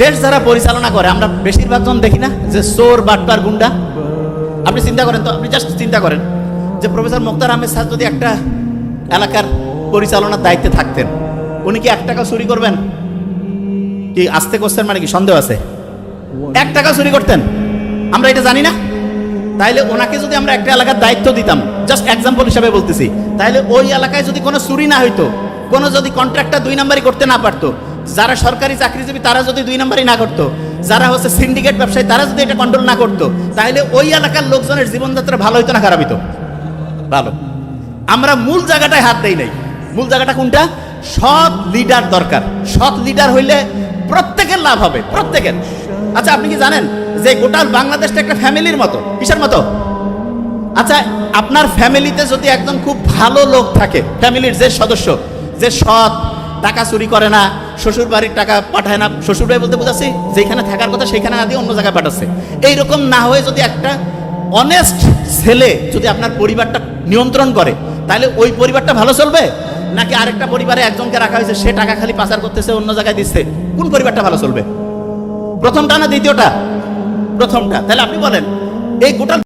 দেশ যারা পরিচালনা করে, আমরা বেশিরভাগ জন দেখি না যে চোর, বাটপার, গুন্ডা। আপনি চিন্তা করেন তো, আপনি জাস্ট চিন্তা করেন যে প্রফেসর মুক্তার আহমেদ স্যার যদি একটা এলাকার পরিচালনার দায়িত্বে থাকতেন, উনি কি এক টাকা চুরি করবেন? কি আসতে করছেন মানে কি সন্দেহ আছে? এক টাকা চুরি করতেন? আমরা এটা জানি না। তাইলে ওনাকে যদি আমরা একটা এলাকার দায়িত্ব দিতাম জাস্ট এক্সাম্পল হিসাবে বলতেছি তাহলে ওই এলাকায় যদি কোনো চুরি না হইতো, কোনো যদি কন্ট্রাক্টটা দুই নাম্বারই করতে না পারতো যারা সরকারি চাকরিজীবী, তারা যদি দুই নাম্বারই না করতো, যারা হচ্ছে সিন্ডিকেট ব্যবসায়ী, তারা যদি এটা কন্ট্রোল না করতো, তাহলে ওই এলাকার লোকজনের জীবনযাত্রা ভালো হইতো না, খারাপ হইতো? ভালো। আমরা মূল জায়গাটায় হাত দেই নাই। মূল জায়গাটা কোনটা? সৎ লিডার দরকার। সৎ লিডার হইলে প্রত্যেকের লাভ হবে, প্রত্যেকের। আচ্ছা আপনি কি জানেন যে গোটা বাংলাদেশটা একটা ফ্যামিলির মতো? কিসের মতো? আচ্ছা আপনার ফ্যামিলিতে যদি একজন খুব ভালো লোক থাকে, ফ্যামিলির যে সদস্য, যে সৎ টাকা চুরি করে না শ্বশুর বাড়ির টাকা পাঠায় না। শ্বশুর বাড়ি বলতে বুঝাচ্ছি, যেখানে থাকার কথা সেখানে না দিয়ে অন্য জায়গায় পাঠাচ্ছে। এইরকম না হয়ে যদি একটা অনেস্ট ছেলে যদি আপনার পরিবারটা নিয়ন্ত্রণ করে, তাহলে ওই পরিবারটা ভালো চলবে? নাকি আরেকটা পরিবারে একজনকে রাখা হয়েছে, সে টাকা খালি পাচার করতেছে, অন্য জায়গায় দিচ্ছে? কোন পরিবারটা ভালো চলবে? প্রথমটা না দ্বিতীয়টা? প্রথমটা। তাহলে আপনি বলেন, এই গোটা